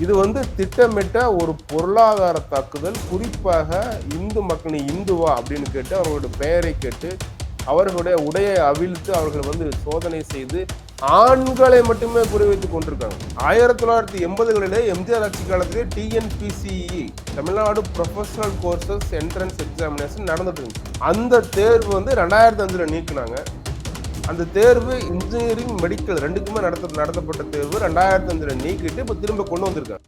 இது வந்து திட்டமிட்ட ஒரு பொருளாதார தாக்குதல். குறிப்பாக இந்து மக்கள் இந்துவா அப்படின்னு கேட்டு அவர்களுடைய பெயரை கேட்டு அவர்களுடைய உடையை அவிழ்த்து அவர்கள் வந்து சோதனை செய்து ஆண்களை மட்டுமே குறிவைத்து கொண்டிருக்காங்க. ஆயிரத்தி தொள்ளாயிரத்தி எண்பதுகளிலே எம்ஜிஆர் ஆட்சி காலத்திலே TNPCE Tamil Nadu professional courses entrance examination நடந்துட்டு இருந்துச்சு. அந்த தேர்வு வந்து ரெண்டாயிரத்தி அஞ்சில் நீக்கினாங்க. அந்த தேர்வு இன்ஜினியரிங் மெடிக்கல் ரெண்டுக்குமே நடத்த நடத்தப்பட்ட தேர்வு ரெண்டாயிரத்தி அஞ்சுல நீக்கிட்டு இப்ப திரும்ப கொண்டு வந்திருக்காங்க.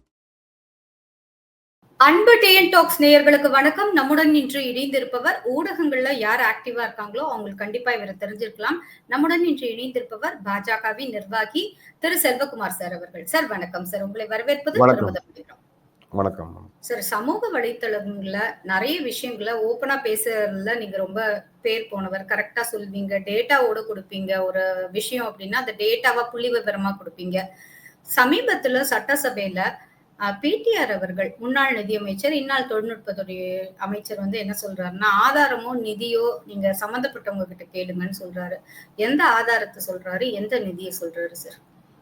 அன்பு டிஎன் டாக்ஸ் நேயர்களுக்கு வணக்கம். நம்முடன் இன்று இணைந்திருப்பவர் ஊடகங்கள்ல யார் ஆக்டிவா இருக்காங்களோ அவங்களுக்கு கண்டிப்பா இவரை தெரிஞ்சிருக்கலாம். நம்முடன் இன்று இணைந்திருப்பவர் பாஜகவின் நிர்வாகி திரு செல்வகுமார் சார் அவர்கள். சார் வணக்கம் சார். உங்களை வரவேற்பது வணக்கம். பெருமிதம். வணக்கம் சார் சமூக வலைத்தளங்கள்ல நிறைய விஷயங்களை ஓப்பனா பேசுறதுல நீங்க ரொம்ப பேர் போனவர். கரெக்டா சொல்வீங்க. டேட்டாவோட கொடுப்பீங்க. ஒரு விஷயம் அப்படின்னா அந்த டேட்டாவா புள்ளி விவரமா கொடுப்பீங்க. சமீபத்துல சட்டசபையில பிடிஆர் அவர்கள் முன்னாள் நிதியமைச்சர் இந்நாள் தொழில்நுட்பத்துறை அமைச்சர் வந்து என்ன சொல்றாருன்னா ஆதாரமோ நிதியோ நீங்க சம்மந்தப்பட்டவங்க கிட்ட கேளுங்கன்னு சொல்றாரு. எந்த ஆதாரத்தை சொல்றாரு? எந்த நிதியை சொல்றாரு சார்?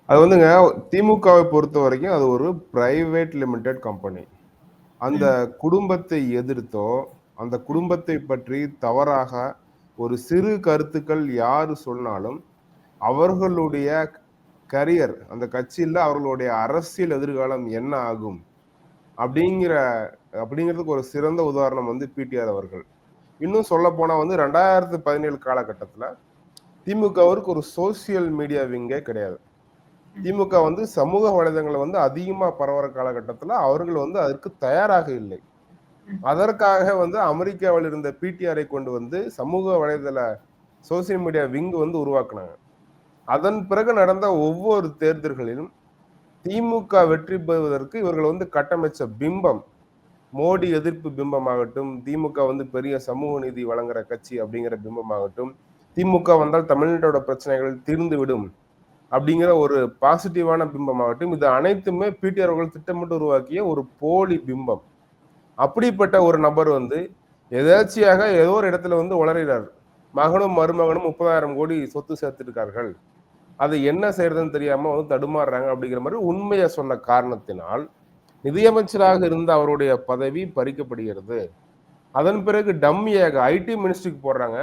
அது வந்துங்க திமுகவை பொறுத்த வரைக்கும் அது ஒரு பிரைவேட் லிமிடெட் கம்பெனி அந்த குடும்பத்தை எதிர்த்தோ அந்த குடும்பத்தை பற்றி தவறாக ஒரு சிறு கருத்துக்கள் யாரு சொன்னாலும் அவர்களுடைய கரியர் அந்த கட்சியில் அவர்களுடைய அரசியல் எதிர்காலம் என்ன ஆகும்? அப்படிங்கிற அப்படிங்கிறதுக்கு ஒரு சிறந்த உதாரணம் வந்து பிடிஆர் அவர்கள். இன்னும் சொல்ல போனால் வந்து ரெண்டாயிரத்து பதினேழு காலகட்டத்தில் திமுகவிற்கு ஒரு சோசியல் மீடியா விங்கே கிடையாது. திமுக வந்து சமூக வலைதளங்களை வந்து அதிகமா பரவுற காலகட்டத்துல அவர்கள் வந்து அதற்கு தயாராக இல்லை. அதற்காக வந்து அமெரிக்காவில் இருந்த பிடிஆரை கொண்டு வந்து சமூக வலைதள சோசியல் மீடியா விங் வந்து உருவாக்குனாங்க. அதன் பிறகு நடந்த ஒவ்வொரு தேர்தல்களிலும் திமுக வெற்றி பெறுவதற்கு இவர்கள் வந்து கட்டமைச்ச பிம்பம் மோடி எதிர்ப்பு பிம்பமாகட்டும் திமுக வந்து பெரிய சமூக நீதி வழங்குற கட்சி அப்படிங்கிற பிம்பமாகட்டும் திமுக வந்தால் தமிழ்நாட்டோட பிரச்சனைகள் தீர்ந்து விடும் அப்படிங்கிற ஒரு பாசிட்டிவான பிம்பமாகட்டும் இது அனைத்துமே பிடிஆர் அவர்கள் திட்டமிட்டு உருவாக்கிய ஒரு போலி பிம்பம். அப்படிப்பட்ட ஒரு நபர் வந்து எதாச்சியாக ஏதோ ஒரு இடத்துல வந்து உளறுகிறார் மகனும் மருமகனும் முப்பதாயிரம் கோடி சொத்து சேர்த்துருக்கார்கள். அது என்ன செய்யறதுன்னு தெரியாம வந்து தடுமாறுறாங்க அப்படிங்கிற மாதிரி உண்மையை சொன்ன காரணத்தினால் நிதியமைச்சராக இருந்த அவருடைய பதவி பறிக்கப்படுகிறது. அதன் பிறகு டம்மியாக ஐடி மினிஸ்ட்ரிக்கு போடுறாங்க.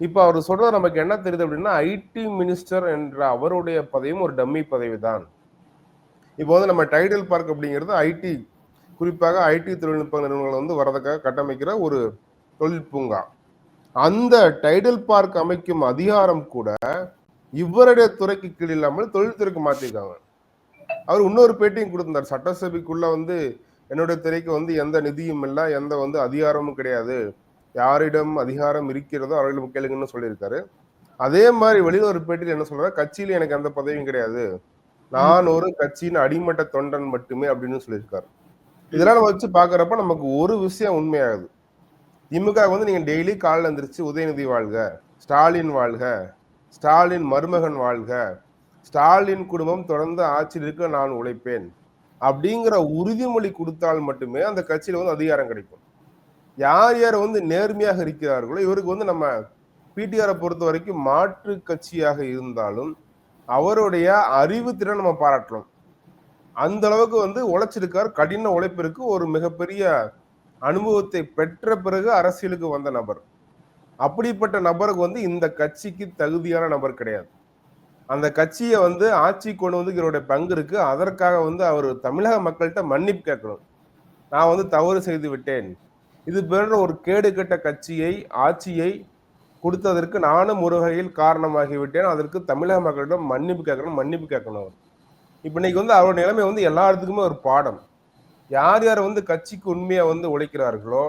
இப்போ அவர் சொல்றது நமக்கு என்ன தெரியுது அப்படின்னா ஐடி மினிஸ்டர் என்ற அவருடைய பதவியும் ஒரு டம்மி பதவி தான். இப்போ வந்து நம்ம டைடல் பார்க் அப்படிங்கிறது ஐடி குறிப்பாக ஐடி தொழில்நுட்ப நிறுவனங்கள் வந்து வரதுக்காக கட்டமைக்கிற ஒரு தொழில் பூங்கா. அந்த டைடல் பார்க் அமைக்கும் அதிகாரம் கூட இவருடைய துறைக்கு கீழ் இல்லாமல் தொழில்துறைக்கு மாற்றிருக்காங்க அவர் இன்னொரு பேட்டியும் கொடுத்திருந்தார். சட்டசபைக்குள்ள வந்து என்னுடைய துறைக்கு வந்து எந்த நிதியும் இல்லை எந்த வந்து அதிகாரமும் கிடையாது. யாரிடம் அதிகாரம் இருக்கிறதோ அவர்களிடம் கேளுங்கன்னு சொல்லியிருக்காரு. அதே மாதிரி வெளியில ஒரு பேட்டியில் என்ன சொல்றாரு? கட்சியில எனக்கு எந்த பதவியும் கிடையாது. நான் ஒரு கட்சியின் அடிமட்ட தொண்டன் மட்டுமே அப்படின்னு சொல்லியிருக்காரு. இதெல்லாம் நம்ம வச்சு பாக்குறப்ப நமக்கு ஒரு விஷயம் உண்மையாகுது. திமுக வந்து நீங்க டெய்லி காலில் எந்திரிச்சு உதயநிதி வாழ்க ஸ்டாலின் வாழ்க ஸ்டாலின் மருமகன் வாழ்க ஸ்டாலின் குடும்பம் தொடர்ந்து ஆட்சியில் இருக்க நான் உழைப்பேன் அப்படிங்கிற உறுதிமொழி கொடுத்தால் மட்டுமே அந்த கட்சியில வந்து அதிகாரம் கிடைக்கும். யார் யார் வந்து நேர்மையாக இருக்கிறார்களோ இவருக்கு வந்து நம்ம பிடிஆரை பொறுத்த வரைக்கும் மாற்று கட்சியாக இருந்தாலும் அவருடைய அறிவு திறன் நம்ம பாராட்டலாம் அந்த அளவுக்கு வந்து உழைச்சிருக்கார். கடின உழைப்பிற்கு ஒரு மிகப்பெரிய அனுபவத்தை பெற்ற பிறகு அரசியலுக்கு வந்த நபர். அப்படிப்பட்ட நபருக்கு வந்து இந்த கட்சிக்கு தகுதியான நபர் கிடையாது. அந்த கட்சியை வந்து ஆட்சி கொண்டு வந்து இவருடைய பங்கு இருக்கு. அதற்காக வந்து அவர் தமிழக மக்கள்கிட்ட மன்னிப்பு கேட்கணும். நான் வந்து தவறு செய்து விட்டேன். இது போன்ற ஒரு கேடு கெட்ட கட்சியை ஆட்சியை கொடுத்ததற்கு நானும் ஒரு வகையில் காரணமாகிவிட்டேன். அதற்கு தமிழக மக்களிடம் மன்னிப்பு கேட்கணும் மன்னிப்பு கேட்கணும் அவர். இப்ப இன்னைக்கு வந்து அவரோட நிலைமை வந்து எல்லா இடத்துக்குமே ஒரு பாடம். யார் யார் வந்து கட்சிக்கு உண்மையாக வந்து உழைக்கிறார்களோ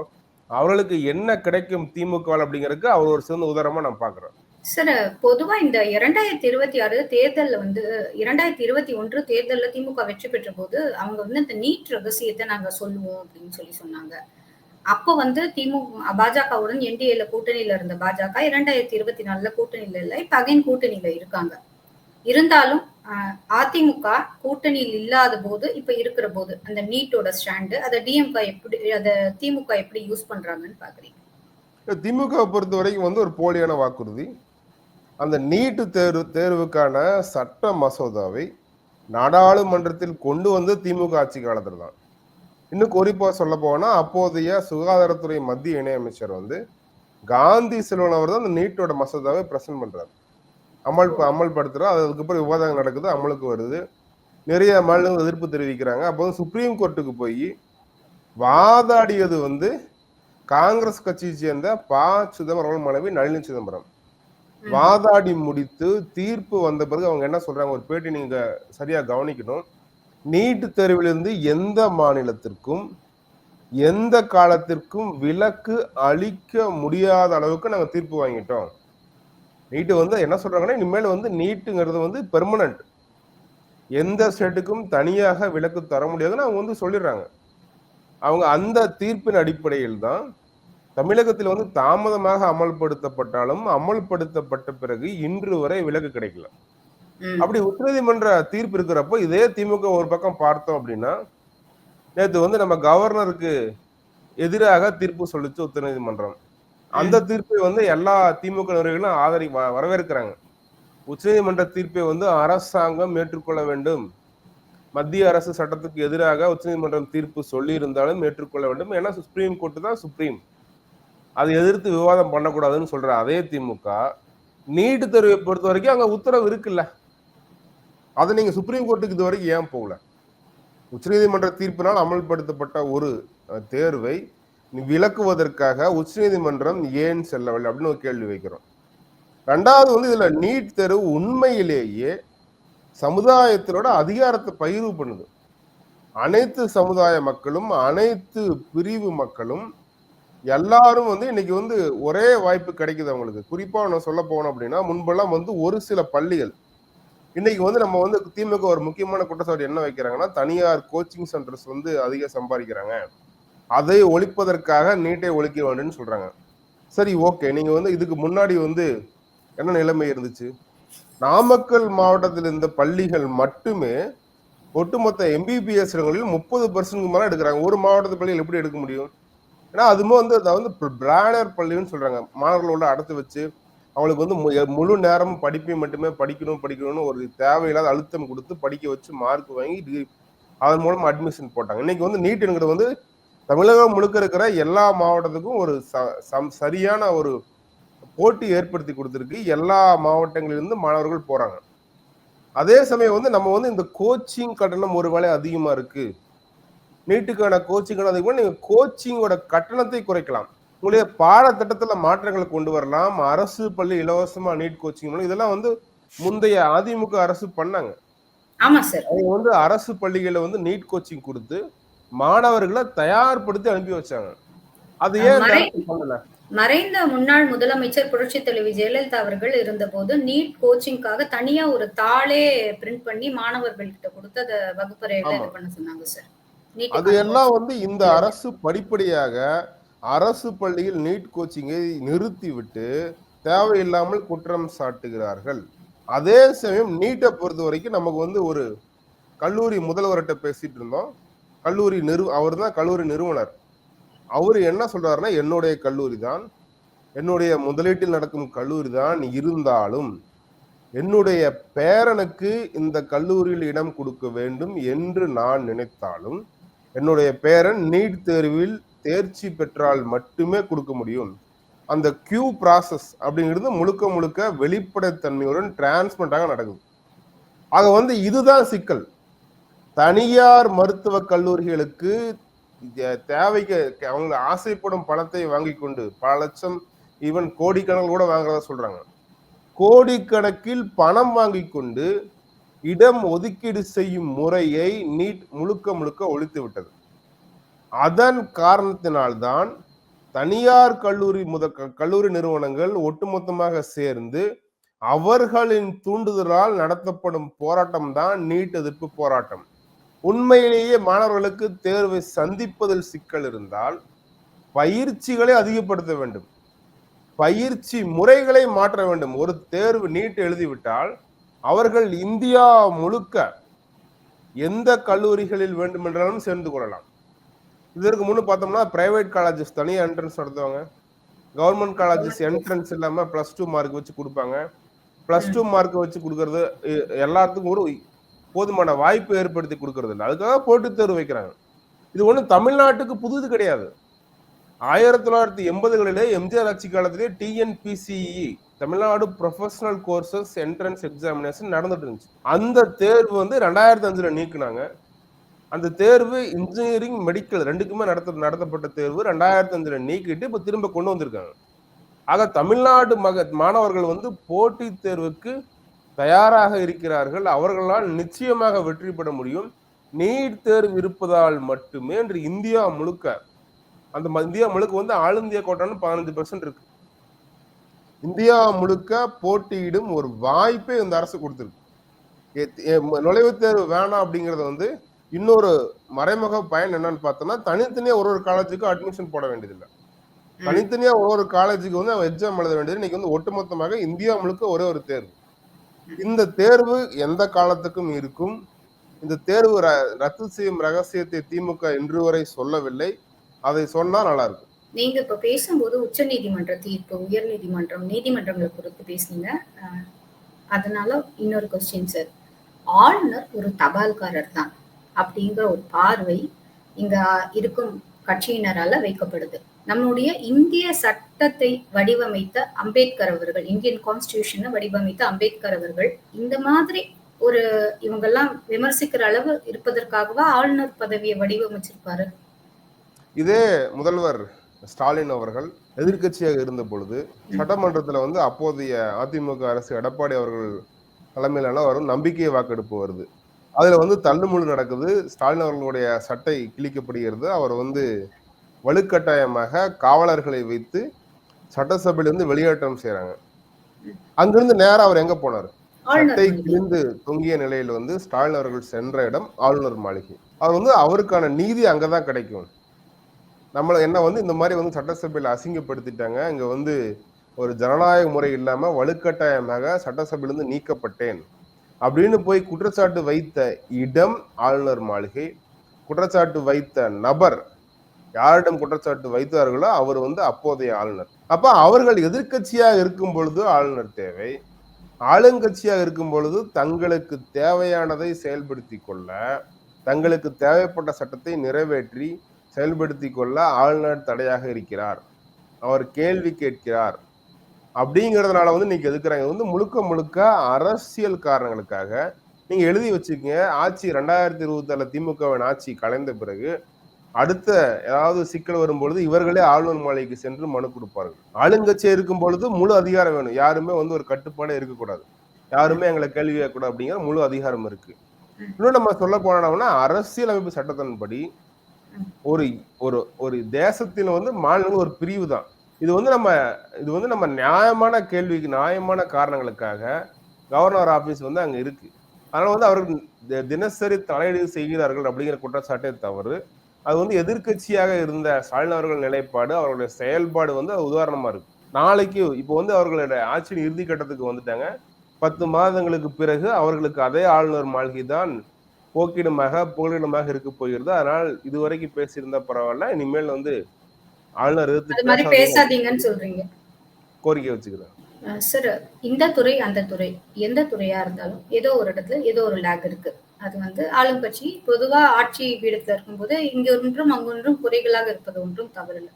அவர்களுக்கு என்ன கிடைக்கும் திமுக அப்படிங்கிறதுக்கு அவர் ஒரு சிறந்த உதாரணமா நான் பாக்குறேன் சார் பொதுவா இந்த இரண்டாயிரத்தி இருபத்தி ஆறு தேர்தல்ல வந்து இரண்டாயிரத்தி இருபத்தி ஒன்று தேர்தல்ல திமுக வெற்றி பெற்ற போது அவங்க வந்து இந்த நீட் ரகசியத்தை நாங்க சொல்லுவோம் அப்படின்னு சொல்லி சொன்னாங்க. அப்போ வந்து திமுக பாஜகவுடன் என்டிஏல கூட்டணியில இருந்த பாஜக இரண்டாயிரத்தி இருபத்தி நாலுல கூட்டணியில இல்லை இப்ப அகைன் கூட்டணியில இருக்காங்க. இருந்தாலும் அதிமுக கூட்டணியில் இல்லாத போது இப்ப இருக்கிற போது அந்த நீட்டோட ஸ்டாண்டு அதை டிஎம்க எப்படி அதை திமுக எப்படி யூஸ் பண்றாங்கன்னு பாக்குறீங்க? திமுக பொறுத்த வரைக்கும் வந்து ஒரு போலியான வாக்குறுதி. அந்த நீட்டு தேர்வு தேர்வுக்கான சட்ட மசோதாவை நாடாளுமன்றத்தில் கொண்டு வந்து திமுக ஆட்சி காலத்தில் தான் இன்னும் குறிப்பா சொல்ல போனா அப்போதைய சுகாதாரத்துறை மத்திய இணையமைச்சர் வந்து காந்தி செல்வன் அவர் தான் அந்த நீட்டோட மசோதாவை பிரசன்ட் பண்றாரு. அமல் அமல்படுத்துறோம் அது அதுக்கப்புறம் விவாதம் நடக்குது அமலுக்கு வருது. நிறைய மாநிலங்கள் எதிர்ப்பு தெரிவிக்கிறாங்க. அப்போ சுப்ரீம் கோர்ட்டுக்கு போய் வாதாடியது வந்து காங்கிரஸ் கட்சியை சேர்ந்த ப. சிதம்பரம் மனைவி நளினி சிதம்பரம். வாதாடி முடித்து தீர்ப்பு வந்த பிறகு அவங்க என்ன சொல்றாங்க? ஒரு பேட்டி நீங்க சரியா கவனிக்கணும். நீட் தேர்விலிருந்து எந்த மாநிலத்திற்கும் எந்த காலத்திற்கும் விலக்கு அளிக்க முடியாத அளவுக்கு நாங்கள் தீர்ப்பு வாங்கிட்டோம். நீட்டு வந்து என்ன சொல்கிறாங்கன்னா இனிமேல் வந்து நீட்டுங்கிறது வந்து பெர்மனண்ட் எந்த ஸ்டேட்டுக்கும் தனியாக விலக்கு தர முடியாதுன்னு அவங்க வந்து சொல்லிடுறாங்க. அவங்க அந்த தீர்ப்பின் அடிப்படையில் தான் தமிழகத்தில் வந்து தாமதமாக அமல்படுத்தப்பட்டாலும் அமல்படுத்தப்பட்ட பிறகு இன்று வரை விலக்கு கிடைக்கல. அப்படி உச்சநீதிமன்ற தீர்ப்பு இருக்கிறப்போ இதே திமுக ஒரு பக்கம் பார்த்தோம் அப்படின்னா நேத்து வந்து நம்ம கவர்னருக்கு எதிராக தீர்ப்பு சொல்லிச்சு உச்சநீதிமன்றம் அந்த தீர்ப்பை வந்து எல்லா திமுக நிறுவனங்களும் ஆதரி வரவேற்கிறாங்க. உச்சநீதிமன்ற தீர்ப்பை வந்து அரசாங்கம் ஏற்றுக்கொள்ள வேண்டும். மத்திய அரசு சட்டத்துக்கு எதிராக உச்சநீதிமன்றம் தீர்ப்பு சொல்லி இருந்தாலும் ஏற்றுக்கொள்ள வேண்டும். ஏன்னா சுப்ரீம் கோர்ட் தான் சுப்ரீம் அதை எதிர்த்து விவாதம் பண்ணக்கூடாதுன்னு சொல்ற அதே திமுக நீட் தேர்வை பொறுத்த வரைக்கும் அங்க உத்தரவு இருக்குல்ல. அதை நீங்க சுப்ரீம் கோர்ட்டுக்கு இது வரைக்கும் ஏன் போகல? உச்சநீதிமன்ற தீர்ப்பினால் அமல்படுத்தப்பட்ட ஒரு தேர்வை விளக்குவதற்காக உச்சநீதிமன்றம் ஏன் செல்லவில்லை அப்படின்னு ஒரு கேள்வி வைக்கிறோம். ரெண்டாவது வந்து இதுல நீட் தேர்வு உண்மையிலேயே சமுதாயத்தினோட அதிகாரத்தை பகிர்வு பண்ணுது. அனைத்து சமுதாய மக்களும் அனைத்து பிரிவு மக்களும் எல்லாரும் வந்து இன்னைக்கு வந்து ஒரே வாய்ப்பு கிடைக்குது அவங்களுக்கு. குறிப்பா நான் சொல்ல போனோம் அப்படின்னா முன்பெல்லாம் வந்து ஒரு சில பள்ளிகள் இன்னைக்கு வந்து நம்ம வந்து திமுக ஒரு முக்கியமான குற்றச்சாட்டு என்ன வைக்கிறாங்கன்னா தனியார் கோச்சிங் சென்டர்ஸ் வந்து அதிக சம்பாதிக்கிறாங்க. அதை ஒழிப்பதற்காக நீட்டை ஒழிக்க வேண்டும்னு சொல்றாங்க. சரி ஓகே நீங்க வந்து இதுக்கு முன்னாடி வந்து என்ன நிலைமை இருந்துச்சு? நாமக்கல் மாவட்டத்தில் இருந்த பள்ளிகள் மட்டுமே ஒட்டுமொத்த எம்பிபிஎஸ் இடங்களில் முப்பது பர்சன்ட் மேலே எடுக்கிறாங்க. ஒரு மாவட்டத்து பள்ளிகள் எப்படி எடுக்க முடியும்? ஏன்னா அதுமே வந்து அதை வந்து பிராடர் பள்ளின்னு சொல்றாங்க. மாணவர்களோட அடைத்து வச்சு அவங்களுக்கு வந்து மு- முழு நேரமும் படிப்பை மட்டுமே படிக்கணும் படிக்கணும்னு ஒரு தேவையில்லாத அழுத்தம் கொடுத்து படிக்க வச்சு மார்க் வாங்கி டிகிரி அதன் மூலம் அட்மிஷன் போட்டாங்க. இன்னைக்கு வந்து நீட்டுங்கிறது வந்து தமிழகம் முழுக்க இருக்கிற எல்லா மாவட்டத்துக்கும் ஒரு ச- சம்- சரியான ஒரு போட்டி ஏற்படுத்தி கொடுத்துருக்கு. எல்லா மாவட்டங்களிலிருந்து மாணவர்கள் போறாங்க. அதே சமயம் வந்து நம்ம வந்து இந்த கோச்சிங் கட்டணம் ஒரு வேலை அதிகமா இருக்கு. நீட்டுக்கான கோச்சிங் கட்டணம் அதிகமாக நீங்க கோச்சிங்கோட கட்டணத்தை குறைக்கலாம். உங்களுடைய பாடத்திட்டத்துல மாற்றங்களை கொண்டு வரலாம். அரசு பள்ளி இலவசமா நீட் கோச்சிங் இதெல்லாம் வந்து முந்தைய அதிமுக அரசு பண்ணாங்க. ஆமா சார். அவங்க வந்து அரசு பள்ளிகளை வந்து நீட் கோச்சிங் கொடுத்து மாணவர்களை தயார்படுத்தி அனுப்பி வச்சாங்க. அது ஏன் பண்ணல? மறைந்த முன்னாள் முதலமைச்சர் புரட்சி தலைவி ஜெயலலிதா அவர்கள் இருந்தபோது நீட் கோச்சிங்காக தனியா ஒரு தாளே பிரிண்ட் பண்ணி மாணவர்கள்கிட்ட கொடுத்து அதை வகுப்பறையில இது. பண்ண சொன்னாங்க சார். அது எல்லாம் வந்து இந்த அரசு படிப்படியாக அரசு பள்ளியில் நீட் கோச்சிங்கை நிறுத்திவிட்டு தேவையில்லாமல் குற்றம் சாட்டுகிறார்கள். அதே சமயம் நீட்டை பொறுத்த வரைக்கும் நமக்கு வந்து ஒரு கல்லூரி முதல்வர்கிட்ட பேசிட்டு இருந்தோம். கல்லூரி நிறு அவர் தான் கல்லூரி நிறுவனர். அவர் என்ன சொல்றாருன்னா என்னுடைய கல்லூரி தான் என்னுடைய முதலீட்டில் நடக்கும் கல்லூரி தான் இருந்தாலும் என்னுடைய பேரனுக்கு இந்த கல்லூரியில் இடம் கொடுக்க வேண்டும் என்று நான் நினைத்தாலும் என்னுடைய பேரன் நீட் தேர்வில் தேர்ச்சி பெற்றால் மட்டுமே கொடுக்க முடியும். அந்த கியூ ப்ராசஸ் அப்படிங்கிறது முழுக்க முழுக்க வெளிப்படைத்தன்மையுடன் டிரான்ஸ்பரண்டாக நடக்குது. ஆக வந்து இதுதான் சிக்கல். தனியார் மருத்துவக் கல்லூரிகளுக்கு தேவைக்கு அவங்க ஆசைப்படும் பணத்தை வாங்கி கொண்டு பல லட்சம் ஈவன் கோடிக்கணக்கில் கூட வாங்குறதா சொல்றாங்க. கோடிக்கணக்கில் பணம் வாங்கி கொண்டு இடம் ஒதுக்கீடு செய்யும் முறையை நீட் முழுக்க முழுக்க ஒழித்து விட்டது. அதன் காரணத்தினால்தான் தனியார் கல்லூரி முத க- கல்லூரி நிறுவனங்கள் ஒட்டுமொத்தமாக சேர்ந்து அவர்களின் தூண்டுதலால் நடத்தப்படும் போராட்டம் தான் நீட் எதிர்ப்பு போராட்டம். உண்மையிலேயே மாணவர்களுக்கு தேர்வை சந்திப்பதில் சிக்கல் இருந்தால் பயிற்சிகளை அதிகப்படுத்த வேண்டும். பயிற்சி முறைகளை மாற்ற வேண்டும். ஒரு தேர்வு நீட் எழுதிவிட்டால் அவர்கள் இந்தியா முழுக்க எந்த கல்லூரிகளில் வேண்டுமென்றாலும் சேர்ந்து கொள்ளலாம். இதற்கு முன்னு பார்த்தோம்னா பிரைவேட் காலேஜஸ் தனியாக என்ட்ரன்ஸ் நடத்துவாங்க. கவர்மெண்ட் காலேஜஸ் என்ட்ரன்ஸ் இல்லாமல் ப்ளஸ் டூ மார்க் வச்சு கொடுப்பாங்க. ப்ளஸ் டூ மார்க் வச்சு கொடுக்கறது எல்லாத்துக்கும் ஒரு போதுமான வாய்ப்பு ஏற்படுத்தி கொடுக்கறது இல்லை. அதுக்காக போட்டித் தேர்வு வைக்கிறாங்க. இது ஒன்றும் தமிழ்நாட்டுக்கு புதுது கிடையாது. ஆயிரத்தி தொள்ளாயிரத்தி எண்பதுகளிலே எம்ஜிஆர் ஆட்சி காலத்திலே TNPCE Tamil Nadu professional courses entrance examination நடந்துட்டு இருந்துச்சு. அந்த தேர்வு வந்து ரெண்டாயிரத்தி அஞ்சுல நீக்குனாங்க. அந்த தேர்வு இன்ஜினியரிங் மெடிக்கல் ரெண்டுக்குமே நடத்த நடத்தப்பட்ட தேர்வு ரெண்டாயிரத்தி அஞ்சுல நீக்கிட்டு இப்போ திரும்ப கொண்டு வந்திருக்காங்க. ஆக தமிழ்நாடு மக மாணவர்கள் வந்து போட்டித் தேர்வுக்கு தயாராக இருக்கிறார்கள். அவர்களால் நிச்சயமாக வெற்றி பெற முடியும். நீட் தேர்வு இருப்பதால் மட்டுமே இன்று இந்தியா முழுக்க அந்த ம- இந்தியா முழுக்க வந்து ஆல் இந்தியா கோட்டான்னு பதினஞ்சு பெர்சன்ட் இருக்கு. இந்தியா முழுக்க போட்டியிடும் ஒரு வாய்ப்பே இந்த அரசு கொடுத்துருக்கு. நுழைவுத் தேர்வு வேணாம் அப்படிங்கிறத வந்து இன்னொரு மறைமுக பயன் என்னன்னு பார்த்தோம்னா தனித்தனியா ஒரு ஒரு காலேஜுக்கு அட்மிஷன் போட வேண்டியதில்லை. தனித்தனியா ஒரு ஒரு காலேஜுக்கு வந்து அவன் எக்ஸாம் எழுத வேண்டியது இன்னைக்கு வந்து ஒட்டுமொத்தமாக இந்தியா முழுக்க ஒரே ஒரு தேர்வு. இந்த தேர்வு எந்த காலத்துக்கும் இருக்கும். இந்த தேர்வு ரத்து செய்யும் ரகசியத்தை திமுக இன்று வரை சொல்லவில்லை. அதை சொன்னா நல்லா இருக்கும். நீங்க இப்ப பேசும்போது உச்ச நீதிமன்ற தீர்ப்பு உயர் நீதிமன்றம் நீதிமன்றங்களை குறித்து பேசுனீங்க. அதனால இன்னொரு கொஸ்டின் சார் ஆளுநர் ஒரு தபால்காரர் தான் அப்படிங்கிற ஒரு பார்வை இங்க இருக்கும் கட்சியினரால வைக்கப்படுது. நம்முடைய இந்திய சட்டத்தை வடிவமைத்த அம்பேத்கர் அவர்கள் இந்தியன் கான்ஸ்டியூஷனை வடிவமைத்த அம்பேத்கர் அவர்கள் இந்த மாதிரி ஒரு இவங்கெல்லாம் விமர்சிக்கிற அளவு இருப்பதற்காகவா ஆளுநர் பதவியை வடிவமைச்சிருப்பாரு? இதே முதல்வர் ஸ்டாலின் அவர்கள் எதிர்க்கட்சியாக இருந்த பொழுது சட்டமன்றத்தில் வந்து அப்போதைய அதிமுக அரசு எடப்பாடி அவர்கள் தலைமையிலான வரும் நம்பிக்கை வாக்கெடுப்பு வருது. அதுல வந்து தள்ளுமுழு நடக்குது. ஸ்டாலின் அவர்களுடைய சட்டை கிழிக்கப்படுகிறது. அவர் வந்து வலுக்கட்டாயமாக காவலர்களை வைத்து சட்டசபையிலிருந்து வெளியேற்றம் செய்றாங்க. அங்கிருந்து நேரா அவர் எங்க போனார்? சட்டை. கிழிந்து தொங்கிய நிலையில் வந்து ஸ்டாலின் அவர்கள் சென்ற இடம் ஆளுநர் மாளிகை. அவர் வந்து அவருக்கான நீதி அங்கதான் கிடைக்கும். நம்மள என்ன வந்து இந்த மாதிரி வந்து சட்டசபையில அசிங்கப்படுத்திட்டாங்க. இங்க வந்து ஒரு ஜனநாயக முறை இல்லாம வலுக்கட்டாயமாக சட்டசபையிலிருந்து நீக்கப்பட்டேன். அப்படின்னு போய் குற்றச்சாட்டு வைத்த இடம் ஆளுநர் மாளிகை குற்றச்சாட்டு வைத்த நபர் யாரிடம் குற்றச்சாட்டு வைத்தார்களோ அவர் வந்து அப்போதைய ஆளுநர். அப்ப அவர்கள் எதிர்க்கட்சியாக இருக்கும் பொழுது ஆளுநர் தேவை. ஆளுங்கட்சியாக இருக்கும் பொழுது தங்களுக்கு தேவையானதை செயல்படுத்தி கொள்ள தங்களுக்கு தேவைப்பட்ட சட்டத்தை நிறைவேற்றி செயல்படுத்தி கொள்ள ஆளுநர் தடையாக இருக்கிறார். அவர் கேள்வி கேட்கிறார். அப்படிங்கிறதுனால வந்து நீங்க எதுக்குறாங்க? வந்து முழுக்க முழுக்க அரசியல் காரணங்களுக்காக நீங்க எழுதி வச்சுக்கங்க. ஆட்சி ரெண்டாயிரத்தி இருபத்தி திமுகவின் ஆட்சி கலைந்த பிறகு அடுத்த ஏதாவது சிக்கல் வரும்பொழுது இவர்களே ஆளுநர் மாளிகைக்கு சென்று மனு கொடுப்பார்கள். ஆளுங்கட்சி இருக்கும் பொழுது முழு அதிகாரம் வேணும். யாருமே வந்து ஒரு கட்டுப்பாடே இருக்கக்கூடாது. யாருமே எங்களை கேள்வி கேட்கக்கூடாது அப்படிங்கிற முழு அதிகாரம் இருக்கு. இன்னும் நம்ம சொல்ல போனோம்னா அரசியலமைப்பு சட்டத்தின்படி ஒரு ஒரு ஒரு தேசத்தில் வந்து மாநிலம் ஒரு பிரிவு தான் இது வந்து நம்ம இது வந்து நம்ம நியாயமான கேள்விக்கு நியாயமான காரணங்களுக்காக கவர்னர் ஆஃபீஸ் வந்து அங்கே இருக்கு. அதனால வந்து அவர்கள் தினசரி தலையீடு செய்கிறார்கள் அப்படிங்கிற குற்றச்சாட்டே தவறு. அது வந்து எதிர்க்கட்சியாக இருந்த ஸ்டாலின் அவர்கள் நிலைப்பாடு அவர்களுடைய செயல்பாடு வந்து உதாரணமாக உதாரணமா இருக்கு. நாளைக்கு இப்போ வந்து அவர்களுடைய ஆட்சியின் இறுதி கட்டத்துக்கு வந்துட்டாங்க. பத்து மாதங்களுக்கு பிறகு அவர்களுக்கு அதே ஆளுநர் மாளிகை தான் போக்கிடமாக புகலிடமாக இருக்க போகிறது. அதனால் இதுவரைக்கும் பேசியிருந்தா பரவாயில்ல. இனிமேல் வந்து ஆளுநர் எதிர்த்து பேசாதீங்கன்னு சொல்றீங்க. கோரிக்கை வச்சுக்கிறேன். சார் இந்த துறை அந்த துறை எந்த துறையா இருந்தாலும் ஏதோ ஒரு இடத்துல ஏதோ ஒரு லேக் இருக்கு. அது வந்து ஆளுங்கட்சி பொதுவா ஆட்சி பீடத்துல இருக்கும்போது இங்க ஒன்றும் அங்கொன்றும் குறைகளாக இருப்பது ஒன்றும் தவறில்லை.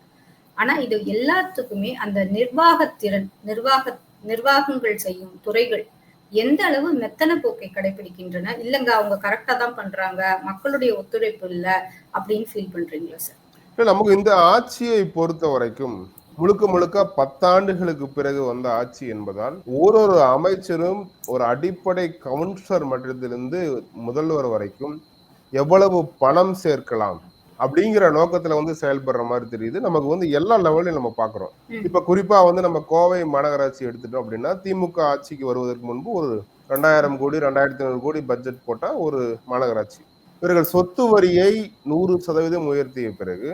ஆனா இது எல்லாத்துக்குமே அந்த நிர்வாகத்திறன் நிர்வாக நிர்வாகங்கள் செய்யும் துறைகள் எந்த அளவு மெத்தன போக்கை கடைபிடிக்கின்றன? இல்லைங்க அவங்க கரெக்டா தான் பண்றாங்க மக்களுடைய ஒத்துழைப்பு இல்ல அப்படின்னு ஃபீல் பண்றீங்களா சார் இல்ல, நமக்கு இந்த ஆட்சியை பொறுத்த வரைக்கும் முழுக்க முழுக்க பத்தாண்டுகளுக்கு பிறகு வந்த ஆட்சி என்பதால் ஓரொரு அமைச்சரும் ஒரு அடிப்படை கவுன்சிலர் மட்டத்திலிருந்து முதல்வர் வரைக்கும் எவ்வளவு பணம் சேர்க்கலாம் அப்படிங்கிற நோக்கத்துல வந்து செயல்படுற மாதிரி தெரியுது. நமக்கு வந்து எல்லா லெவலையும் நம்ம பாக்குறோம். இப்ப குறிப்பா வந்து நம்ம கோவை மாநகராட்சி எடுத்துட்டோம் அப்படின்னா திமுக ஆட்சிக்கு வருவதற்கு முன்பு ஒரு ரெண்டாயிரம் கோடி ரெண்டாயிரத்தி ஐநூறு கோடி பட்ஜெட் போட்ட ஒரு மாநகராட்சி. இவர்கள் சொத்து வரியை நூறு சதவீதம் உயர்த்திய பிறகு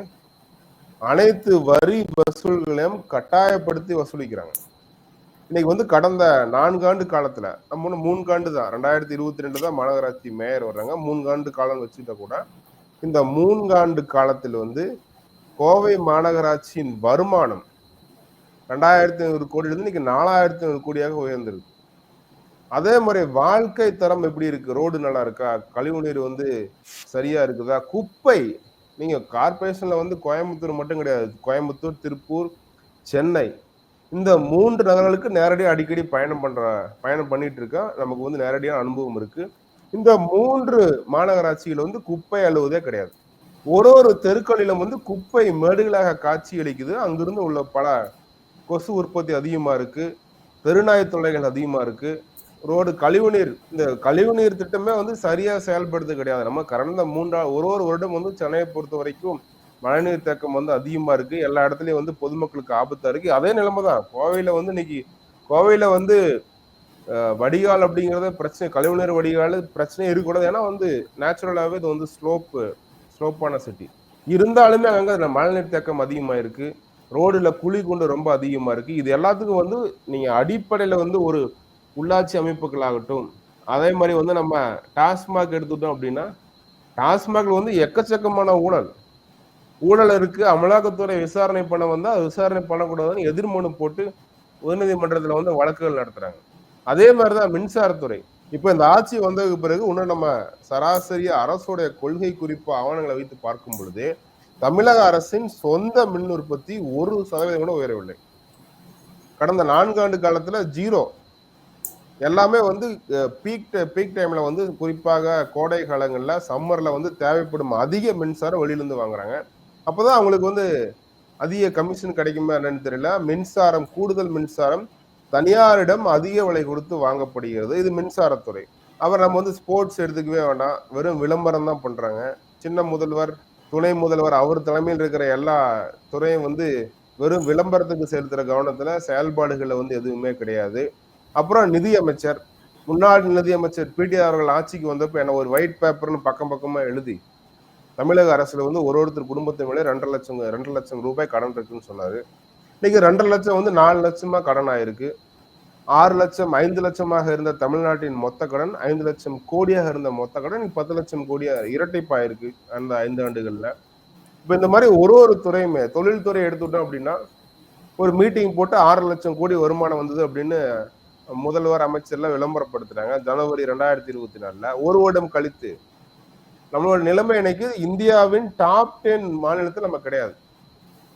அனைத்து வரி வசூல்களையும் கட்டாயப்படுத்தி வசூலிக்கிறாங்க. இன்னைக்கு வந்து கடந்த நான்காண்டு காலத்துல நம்ம ஒண்ணு மூன்காண்டு தான் ரெண்டாயிரத்தி இருபத்தி ரெண்டு தான் மாநகராட்சி மேயர் வர்றாங்க. மூன்காண்டு காலம் வச்சுட்டா கூட இந்த மூன்காண்டு காலத்தில் வந்து கோவை மாநகராட்சியின் வருமானம் ரெண்டாயிரத்தி ஐநூறு கோடியிலிருந்து இன்னைக்கு நாலாயிரத்தி ஐநூறு கோடியாக உயர்ந்திருக்கு. அதே மாதிரி வாழ்க்கை தரம் எப்படி இருக்கு? ரோடு நல்லா இருக்கா? கழிவு நீர் வந்து சரியா இருக்குதா? குப்பை நீங்க கார்பரேஷன்ல வந்து கோயம்புத்தூர் மட்டும் கிடையாது. கோயம்புத்தூர் திருப்பூர் சென்னை. இந்த மூன்று நகரங்களுக்கு நேரடியாக அடிக்கடி பயணம் பண்ற பயணம் பண்ணிட்டு இருக்கா? நமக்கு வந்து நேரடியான அனுபவம் இருக்கு. இந்த மூன்று மாநகராட்சியில் வந்து குப்பை அழுவதே கிடையாது. ஒரு ஒரு தெருக்களிலும் வந்து குப்பை மேடுகளாக காட்சி அளிக்குது. அங்கிருந்து உள்ள பல கொசு உற்பத்தி அதிகமா இருக்கு. தெருநாய் தொல்லைகள் அதிகமா இருக்கு. ரோடு கழிவுநீர் இந்த கழிவுநீர் திட்டமே வந்து சரியா செயல்படுறது கிடையாது. நம்ம கடந்த மூன்றா ஒரு ஒரு வருடம் வந்து சென்னையை பொறுத்த வரைக்கும் மழைநீர் தேக்கம் வந்து அதிகமா இருக்கு. எல்லா இடத்துலயும் வந்து பொதுமக்களுக்கு ஆபத்தா இருக்கு. அதே நிலைமை தான். கோவையில வந்து இன்னைக்கு கோவையில வந்து வடிகால் அப்படிங்கிறத பிரச்சனை கழிவுநீர் வடிகால் பிரச்சனை இருக்கக்கூடாது. ஏன்னா வந்து நேச்சுரலாகவே இது வந்து ஸ்லோப்பு ஸ்லோப்பான சிட்டி இருந்தாலுமே அங்கே மழைநீர் தேக்கம் அதிகமாக இருக்குது ரோடில் குழி குண்டு ரொம்ப அதிகமாக இருக்குது இது எல்லாத்துக்கும் வந்து நீங்கள் அடிப்படையில் வந்து ஒரு உள்ளாட்சி அமைப்புகளாகட்டும் அதே மாதிரி வந்து நம்ம டாஸ்மாக் எடுத்துட்டோம் அப்படின்னா டாஸ்மாக்ல வந்து எக்கச்சக்கமான ஊழல். ஊழல் இருக்கு. அமலாக்கத்துறை விசாரணை பண்ண வந்தா விசாரணை பண்ணக்கூடாதுன்னு எதிர்மனு போட்டு உயர்நீதிமன்றத்துல வந்து வழக்குகள் நடத்துறாங்க. அதே மாதிரிதான் மின்சாரத்துறை. இப்ப இந்த ஆட்சி வந்ததுக்கு பிறகு இன்னும் நம்ம சராசரிய அரசுடைய கொள்கை குறிப்பு ஆவணங்களை வைத்து பார்க்கும் பொழுது தமிழக அரசின் சொந்த மின் உற்பத்தி ஒரு சதவீதம் கூட உயரவில்லை. கடந்த நான்காண்டு காலத்துல ஜீரோ. எல்லாமே வந்து பீக் பீக் டைம்ல வந்து குறிப்பாக கோடை காலங்களில் சம்மர்ல வந்து தேவைப்படும் அதிக மின்சாரம் வெளியிலேருந்து வாங்குறாங்க. அப்பதான் அவங்களுக்கு வந்து அதிக கமிஷன் கிடைக்குமா என்னன்னு தெரியல. மின்சாரம் கூடுதல் மின்சாரம் தனியாரிடம் அதிக விலை கொடுத்து வாங்கப்படுகிறது. இது மின்சாரத்துறை. அவர் நம்ம வந்து ஸ்போர்ட்ஸ் எடுத்துக்கவே வேண்டாம். வெறும் விளம்பரம் தான் பண்றாங்க. சின்ன முதல்வர் துணை முதல்வர் அவர் தலைமையில் இருக்கிற எல்லா துறையும் வந்து வெறும் விளம்பரத்துக்கு செலுத்துகிற கவனத்தில் செயல்பாடுகளில் வந்து எதுவுமே கிடையாது. அப்புறம் நிதியமைச்சர் முன்னாள் நிதியமைச்சர் பிடிஆர் அவர்கள் ஆட்சிக்கு வந்தப்ப என்ன ஒரு ஒயிட் பேப்பர்னு பக்கம் பக்கமா எழுதி தமிழக அரசுல வந்து ஒரு ஒருத்தர் குடும்பத்தின் மேலே ரெண்டரை லட்சம் ரெண்டு லட்சம் ரூபாய் கடன் இருக்குன்னு சொன்னாரு. இன்னைக்கு ரெண்டரை லட்சம் வந்து நாலு லட்சமா கடன் ஆயிருக்கு. ஆறு லட்சம் ஐந்து லட்சமாக இருந்த தமிழ்நாட்டின் மொத்த கடன் ஐந்து லட்சம் கோடியாக இருந்த மொத்த கடன் இன்னைக்கு பத்து லட்சம் கோடியாக இரட்டைப்பாயிருக்கு அந்த ஐந்து ஆண்டுகளில். இப்போ இந்த மாதிரி ஒரு ஒரு துறையுமே தொழில்துறை எடுத்துட்டோம் அப்படின்னா ஒரு மீட்டிங் போட்டு ஆறு லட்சம் கோடி வருமானம் வந்தது அப்படின்னு முதல்வர் அமைச்சர்லாம் விளம்பரப்படுத்துறாங்க. ஜனவரி ரெண்டாயிரத்தி இருபத்தி நாலுல ஒரு வருடம் கழித்து. நம்மளோட நிலைமை இன்னைக்கு இந்தியாவின் டாப் டென் மாநிலத்தில் நம்ம கிடையாது.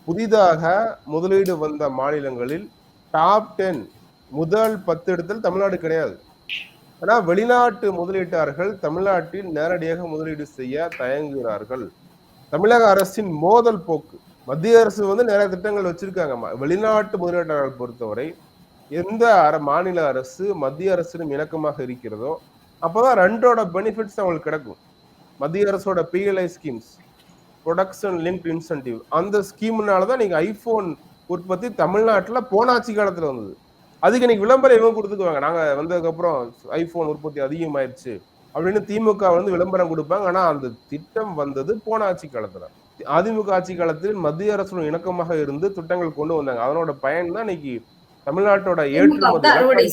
புதிதாக முதலீடு வந்த மாநிலங்களில் டாப் டென் முதல் பத்து இடத்தில் தமிழ்நாடு கிடையாது. ஆனால் வெளிநாட்டு முதலீட்டாளர்கள் தமிழ்நாட்டில் நேரடியாக முதலீடு செய்ய தயங்குகிறார்கள். தமிழக அரசின் மோதல் போக்கு. மத்திய அரசு வந்து நிறைய திட்டங்கள் வச்சிருக்காங்க வெளிநாட்டு முதலீட்டாளர்கள் பொறுத்தவரை எந்த அர மாநில அரசு மத்திய அரசிடம் இணக்கமாக இருக்கிறதோ அப்போதான் ரெண்டோட பெனிஃபிட்ஸ் அவங்களுக்கு கிடைக்கும். மத்திய அரசோட PLI schemes production link incentive அந்த ஸ்கீம்னால தான் நீங்கள் ஐஃபோன் உற்பத்தி தமிழ்நாட்டில் போனாட்சி காலத்தில் வந்தது. அதுக்கு இன்னைக்கு விளம்பரம் இவங்க கொடுத்துக்குவாங்க. நாங்கள் வந்ததுக்கப்புறம் ஐஃபோன் உற்பத்தி அதிகமாயிருச்சு அப்படின்னு திமுக வந்து விளம்பரம் கொடுப்பாங்க. ஆனால் அந்த திட்டம் வந்தது போன ஆட்சி அதிமுக ஆட்சி காலத்தில் மத்திய அரசுடன் இணக்கமாக இருந்து திட்டங்கள் கொண்டு வந்தாங்க. அதனோட பயன் தான் இன்னைக்கு தமிழ்நாட்டோட ஏற்றுமதி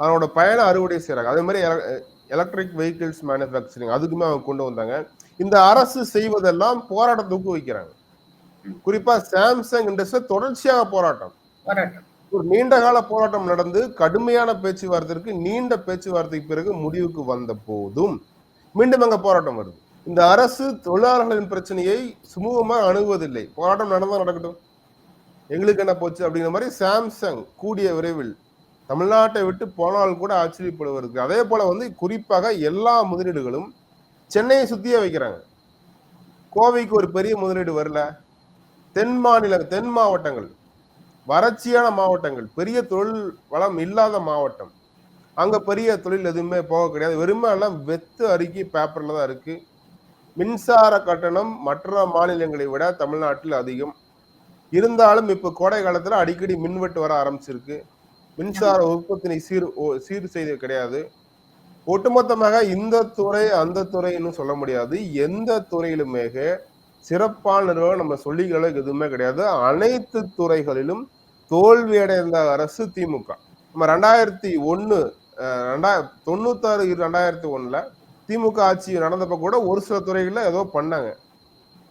அதனோட பயனை அறுவடை செய்றாங்க. அதே மாதிரி எலக்ட்ரிக் வெஹிக்கிள்ஸ் மேனுஃபேக்சரிங் அதுக்குமே அவங்க கொண்டு வந்தாங்க. இந்த அரசு செய்வதெல்லாம் போராட்டத்தை ஊக்குவிக்கிறாங்க குறிப்பா சாம்சங் இண்டஸ்ட்ரி தொடர்ச்சியாக போராட்டம். போராட்டம். ஒரு நீண்ட கால போராட்டம் நடந்து கடுமையான பேச்சுவார்த்தைக்கு நீண்ட பேச்சுவார்த்தைக்கு பிறகு முடிவுக்கு வந்த போதும் மீண்டும் அங்க போராட்டம் வருது. இந்த அரசு தொழிலாளர்களின் பிரச்சனையை சுமூகமா அணுகுவதில்லை. போராட்டம் நடந்தா நடக்கட்டும். எங்களுக்கு என்ன போச்சு அப்படிங்கிற மாதிரி சாம்சங் கூடிய விரைவில் தமிழ்நாட்டை விட்டு போனால் கூட ஆச்சரியப்படுவதற்கு. அதே போல வந்து குறிப்பாக எல்லா முதலீடுகளும் சென்னையை சுத்தியே வைக்கிறாங்க. கோவைக்கு ஒரு பெரிய முதலீடு வரல. தென் மாநில தென் மாவட்டங்கள் வறட்சியான மாவட்டங்கள் பெரிய தொழில் வளம் இல்லாத மாவட்டம். அங்க பெரிய தொழில் எதுவுமே போக கிடையாது. வெறுமை எல்லாம் வெத்து அறிக்கை பேப்பர்ல தான் இருக்கு. மின்சார கட்டணம் மற்ற மாநிலங்களை விட தமிழ்நாட்டில் அதிகம். இருந்தாலும் இப்ப கோடை காலத்துல அடிக்கடி மின்வெட்டு வர ஆரம்பிச்சிருக்கு. மின்சார உற்பத்தினை சீர் சீர் செய்து கிடையாது. ஒட்டுமொத்தமாக இந்த துறை அந்த துறைன்னு சொல்ல முடியாது. எந்த துறையிலுமே சிறப்பான நிர்வாகம் நம்ம சொல்லிக்கிற அளவுக்கு எதுவுமே கிடையாது. அனைத்து துறைகளிலும் தோல்வி அடைந்த அரசு திமுக. நம்ம ரெண்டாயிரத்தி அஹ், ரெண்டாயிர தொண்ணூத்தாறு ரெண்டாயிரத்தி ஒண்ணுல திமுக ஆட்சி நடந்தப்ப கூட ஒரு சில துறைகள்ல ஏதோ பண்ணாங்க.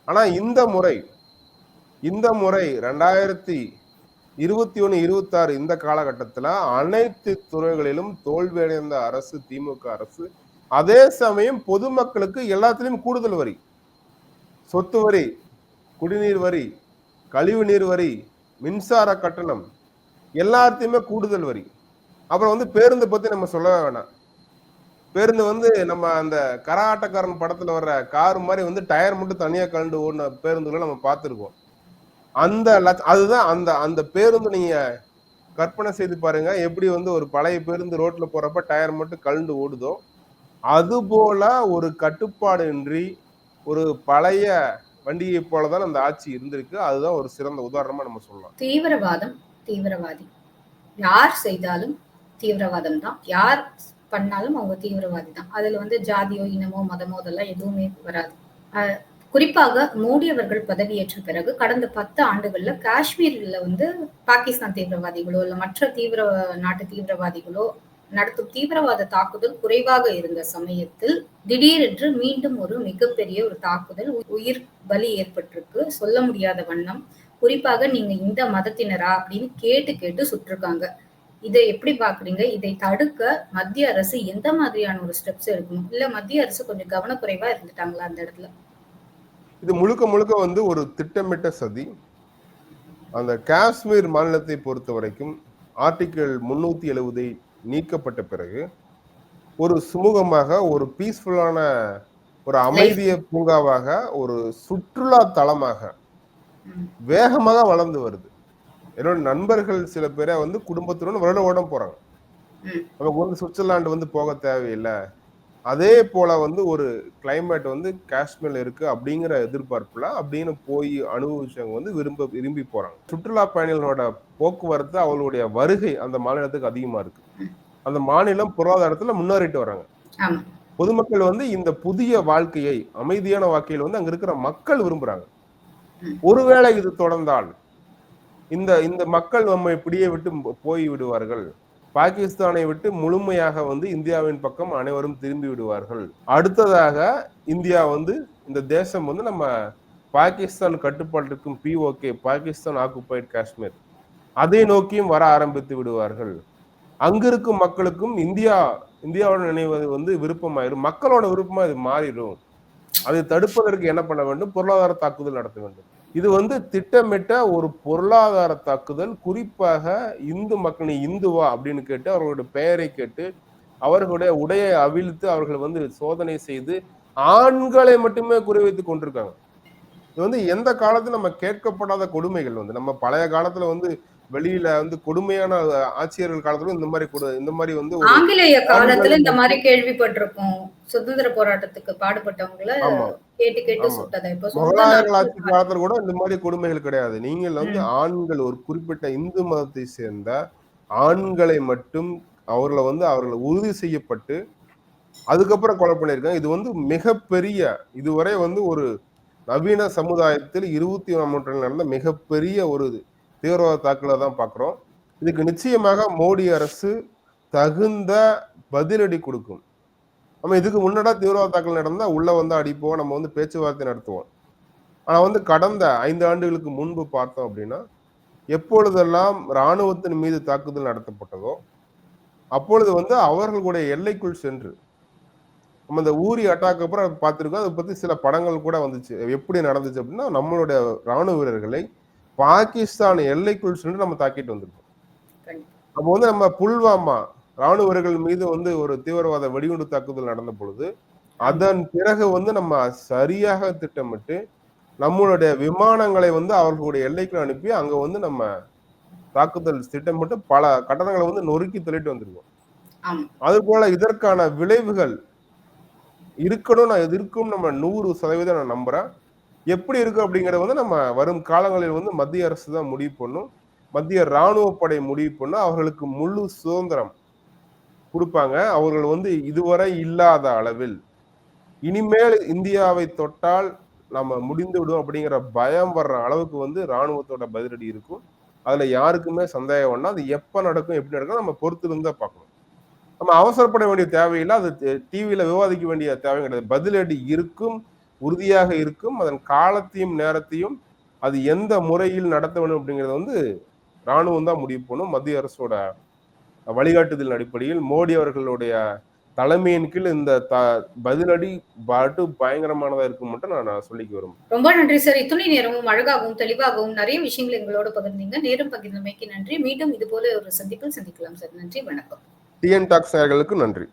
ஆனா இந்த முறை இந்த முறை ரெண்டாயிரத்தி இருபத்தி ஒன்று இருபத்தாறு இந்த காலகட்டத்தில் அனைத்து துறைகளிலும் தோல்வியடைந்த அரசு திமுக அரசு அதே சமயம் பொதுமக்களுக்கு எல்லாத்துலேயும் கூடுதல் வரி. சொத்து வரி குடிநீர் வரி கழிவு நீர் வரி மின்சார கட்டணம் எல்லாத்தையுமே கூடுதல் வரி. அப்புறம் வந்து பேருந்து பற்றி நம்ம சொல்லவே வேணாம். பேருந்து வந்து நம்ம அந்த கராட்டக்காரன் படத்தில் வர்ற கார் மாதிரி வந்து டயர் மட்டும் தனியாக கலந்து ஓடின பேருந்துகளை நம்ம பார்த்துருக்கோம். அந்த அதுதான் அந்த அந்த பேருந்து நீங்க கற்பனை செய்து பாருங்க. எப்படி வந்து ஒரு பழைய பேருந்து ரோட்ல போறப்ப டயர் மட்டும் கலந்து ஓடுதோ அது போல ஒரு கட்டுப்பாடு இன்றி ஒரு பழைய வண்டியை போலதான் அந்த ஆட்சி இருந்திருக்கு. அதுதான் ஒரு சிறந்த உதாரணமா நம்ம சொல்லலாம். தீவிரவாதம் தீவிரவாதி. யார் செய்தாலும் தீவிரவாதம் தான். யார் பண்ணாலும் அவங்க தீவிரவாதி தான். அதுல வந்து ஜாதியோ இனமோ மதமோ அதெல்லாம் எதுவுமே வராது. குறிப்பாக மோடி அவர்கள் பதவியேற்ற பிறகு கடந்த பத்து ஆண்டுகள்ல காஷ்மீர்ல வந்து பாகிஸ்தான் தீவிரவாதிகளோ இல்ல மற்ற தீவிர நாட்டு தீவிரவாதிகளோ நடத்தும் தீவிரவாத தாக்குதல் குறைவாக இருந்த சமயத்தில் திடீரென்று மீண்டும் ஒரு மிகப்பெரிய ஒரு தாக்குதல் உ- உயிர் பலி ஏற்பட்டிருக்கு. சொல்ல முடியாத வண்ணம். குறிப்பாக நீங்க இந்த மதத்தினரா அப்படின்னு கேட்டு கேட்டு சுட்டிருக்காங்க. இதை எப்படி பாக்குறீங்க? இதை தடுக்க மத்திய அரசு எந்த மாதிரியான ஒரு ஸ்டெப்ஸ் எடுக்கணும்? இல்ல மத்திய அரசு கொஞ்சம் கவனக்குறைவா இருந்துட்டாங்களா அந்த இடத்துல? இது முழுக்க முழுக்க வந்து ஒரு திட்டமிட்ட சதி அந்த காஷ்மீர் மாநிலத்தை பொறுத்த வரைக்கும் ஆர்டிகிள் முன்னூத்தி எழுவதை நீக்கப்பட்ட பிறகு ஒரு சுமூகமாக ஒரு பீஸ்ஃபுல்லான ஒரு அமைதிய பூங்காவாக ஒரு சுற்றுலா தலமாக ம். வேகமாக வளர்ந்து வருது என்னோட நண்பர்கள் சில பேரை வந்து குடும்பத்துடன் வருட வருடம் போறாங்க. நமக்கு வந்து சுவிட்சர்லாந்து வந்து போக தேவையில்லை அதே போல வந்து ஒரு climate வந்து காஷ்மீர்ல இருக்கு அப்படிங்கிற எதிர்பார்ப்புல அப்படின்னு போய் அனுபவிச்சவங்க வந்து விரும்ப விரும்பி போறாங்க. சுற்றுலா பயணிகளோட போக்குவரத்து அவங்களுடைய வருகை அந்த மாநிலத்துக்கு அதிகமா இருக்கு. அந்த மாநிலம் பொருளாதாரத்துல முன்னேறிட்டு வராங்க. பொதுமக்கள் வந்து இந்த புதிய வாழ்க்கையை அமைதியான வாழ்க்கையில் வந்து அங்க இருக்கிற மக்கள் விரும்புறாங்க. ஒருவேளை இது தொடர்ந்தால் இந்த இந்த மக்கள் நம்ம இப்படியே விட்டு போய் விடுவார்கள். பாகிஸ்தானை விட்டு முழுமையாக வந்து இந்தியாவின் பக்கம் அனைவரும் திரும்பி விடுவார்கள். அடுத்ததாக இந்தியா வந்து இந்த தேசம் வந்து நம்ம பாகிஸ்தான் கட்டுப்பாட்டிற்கும் பிஓகே பாகிஸ்தான் ஆக்குபைட் காஷ்மீர் அதை நோக்கியும் வர ஆரம்பித்து விடுவார்கள். அங்கிருக்கும் மக்களுக்கும் இந்தியா இந்தியாவோட நினைவது வந்து விருப்பமாயிரும். மக்களோட விருப்பமா இது மாறிடும். அதை தடுப்பதற்கு என்ன பண்ண வேண்டும்? பொருளாதார தாக்குதல் நடத்த வேண்டும். இது வந்து திட்டமிட்ட ஒரு பொருளாதார தாக்குதல் குறிப்பாக இந்து மக்கள் நீ இந்துவா அப்படின்னு கேட்டு அவர்களுடைய பெயரை கேட்டு அவர்களுடைய உடையை அவிழ்த்து அவர்கள் வந்து சோதனை செய்து ஆண்களை மட்டுமே குறிவைத்துக் கொண்டிருக்காங்க. இது வந்து எந்த காலத்துல நம்ம கேட்கப்படாத கொடுமைகள் வந்து நம்ம பழைய காலத்துல வந்து வெளியில வந்து கொடுமையான ஆட்சியர்கள் காலத்துல இந்த மாதிரி கொடு- இந்த மாதிரி வந்து ஆங்கிலேய காலத்துல இந்த மாதிரி கேள்விப்பட்டிருக்கோம். சுதந்திர போராட்டத்துக்கு பாடுபட்டவங்கள கேட்டு கேட்டு. சுட்டதை? முகலாயர்கள் ஆட்சி காலத்துல கூட இந்த மாதிரி கொடுமைகள் கிடையாது. நீங்கள் வந்து ஆண்கள் ஒரு குறிப்பிட்ட இந்து மதத்தை சேர்ந்த ஆண்களை மட்டும் அவர்களை வந்து அவர்களை உறுதி செய்யப்பட்டு அதுக்கப்புறம் கொலை பண்ணியிருக்காங்க. இது வந்து மிகப்பெரிய இதுவரை வந்து ஒரு நவீன சமுதாயத்தில் இருபத்தி ஒன்றாம் நூற்றாண்டில் நடந்த மிகப்பெரிய ஒரு தீவிரவாத தாக்குதலை தான் பார்க்குறோம். இதுக்கு நிச்சயமாக மோடி அரசு தகுந்த பதிலடி கொடுக்கும். நம்ம இதுக்கு முன்னாடி தீவிரவாத தாக்குதல் நடந்தால் உள்ளே வந்து அடிப்போம் நம்ம வந்து பேச்சுவார்த்தை நடத்துவோம். ஆனால் வந்து கடந்த ஐந்து ஆண்டுகளுக்கு முன்பு பார்த்தோம் அப்படின்னா எப்பொழுதெல்லாம் இராணுவத்தின் மீது தாக்குதல் நடத்தப்பட்டதோ அப்பொழுது வந்து அவர்களுடைய எல்லைக்குள் சென்று நம்ம இந்த ஊரி அட்டாக் அப்புறம் பார்த்துருக்கோம் அதை பற்றி சில படங்கள் கூட வந்துச்சு. எப்படி நடந்துச்சு அப்படின்னா நம்மளுடைய ராணுவ வீரர்களை பாகிஸ்தான் எல்லைக்குள் சென்று நம்ம தாக்கிட்டு வந்திருக்கோம். அப்போ வந்து நம்ம புல்வாமா ராணுவ வீரர்கள் மீது வந்து ஒரு தீவிரவாத வெடிகுண்டு தாக்குதல் நடந்த பொழுது அதன் பிறகு வந்து நம்ம சரியாக திட்டமிட்டு நம்மளுடைய விமானங்களை வந்து அவர்களுடைய எல்லைக்குள் அனுப்பி அங்க வந்து நம்ம தாக்குதல் திட்டமிட்டு பல கட்டணங்களை வந்து நொறுக்கி தள்ளிட்டு வந்திருக்கோம். அது போல இதற்கான விளைவுகள் இருக்கணும் நான் இது இருக்கும் நம்ம நூறு சதவீதம் நான் நம்புறேன். எப்படி இருக்கு அப்படிங்கறத வந்து நம்ம வரும் காலங்களில் வந்து மத்திய அரசு தான் முடிவு பண்ணும். மத்திய இராணுவ படை முடிவு பண்ணும் அவர்களுக்கு முழு சுதந்திரம் கொடுப்பாங்க. அவர்கள் வந்து இதுவரை இல்லாத அளவில். இனிமேல் இந்தியாவை தொட்டால் நம்ம முடிந்து விடும் அப்படிங்கிற பயம் வர்ற அளவுக்கு வந்து ராணுவத்தோட பதிலடி இருக்கும். அதுல யாருக்குமே சந்தேகம் வேணா அது எப்ப நடக்கும் எப்படி நடக்கும் நம்ம பொறுத்து இருந்தா பார்க்கணும். நம்ம அவசரப்பட வேண்டிய தேவையில்லை. அது டிவியில விவாதிக்க வேண்டிய தேவை கிடையாது. பதிலடி இருக்கும். உறுதியாக இருக்கும் அதன் காலத்தையும் நேரத்தையும் அது எந்த முறையில் நடத்த வேண்டும் அப்படிங்கறது வந்து ராணுவம் தான் முடிவு பண்ணும். மத்திய அரசோட வழிகாட்டுதல் அடிப்படையில் மோடி அவர்களுடைய தலைமையின் கீழ் இந்த த பதிலடி பாட்டு பயங்கரமானதா இருக்கும் மட்டும் நான் சொல்லிக்க விரும்புறேன் ரொம்ப நன்றி சார். இத்துணை நேரமும் அழகாகவும் தெளிவாகவும் நிறைய விஷயங்களை எங்களோட பகிர்ந்தீங்க. நேரம் பகிர்ந்தமைக்கு நன்றி. மீண்டும் இது போல ஒரு சந்திப்பில் சந்திக்கலாம் சார். நன்றி வணக்கம். டிஎன் டாக்ஸ் நேயர்களுக்கு நன்றி.